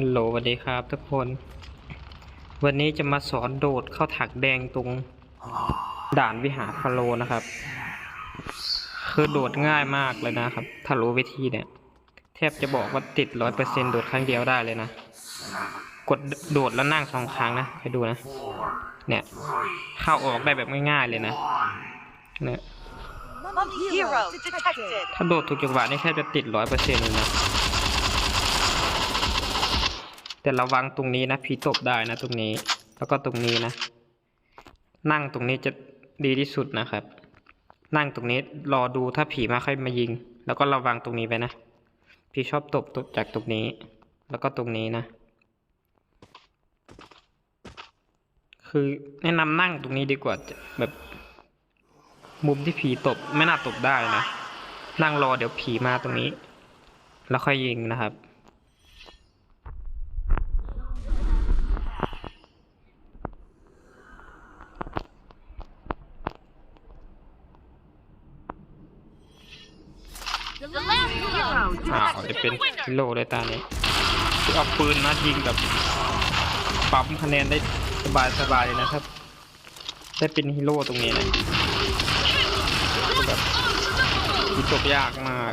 ฮัลโหลสวัสดีครับทุกคน วันนี้จะมาสอนโดดเข้าถักแดงตรง ด่านวิหารฟาโรห์นะครับ คือโดดง่ายมากเลยนะครับ ถ้ารู้วิธีเนี่ย แทบจะบอกว่าติดร้อยเปอร์เซ็นโดดครั้งเดียวได้เลยนะ กดโดดแล้วนั่งสองครั้งนะให้ดูนะ เนี่ย เข้าออกได้แบบง่ายๆเลยนะ เนี่ย Mummy hero detected. ถ้าโดดถูกจังหวะนี่แทบจะติดร้อยเปอร์เซ็นต์เลยนะ แต่ระวังตรงนี้นะผีตบได้นะตรงนี้ แล้วก็ตรงนี้นะ นั่งตรงนี้จะดีที่สุดนะครับ นั่งตรงนี้รอดูถ้าผีมาค่อยมายิง แล้วก็ระวังตรงนี้ไปนะผีชอบตบตบจากตรงนี้ แล้วก็ตรงนี้นะ คือแนะนำนั่งตรงนี้ดีกว่าจะแบบมุมที่ผีตบไม่น่าตบได้นะ นั่งรอเดี๋ยวผีมาตรงนี้ แล้วค่อยยิงนะครับ อ้าวจะเป็นฮิโร่เลยตานี้คือเอาปืนนะยิงแบบปั๊มคะแนนได้สบายสบายเลยนะครับ ได้เป็นฮีโร่ตรงนี้นะแบบจบยากมาก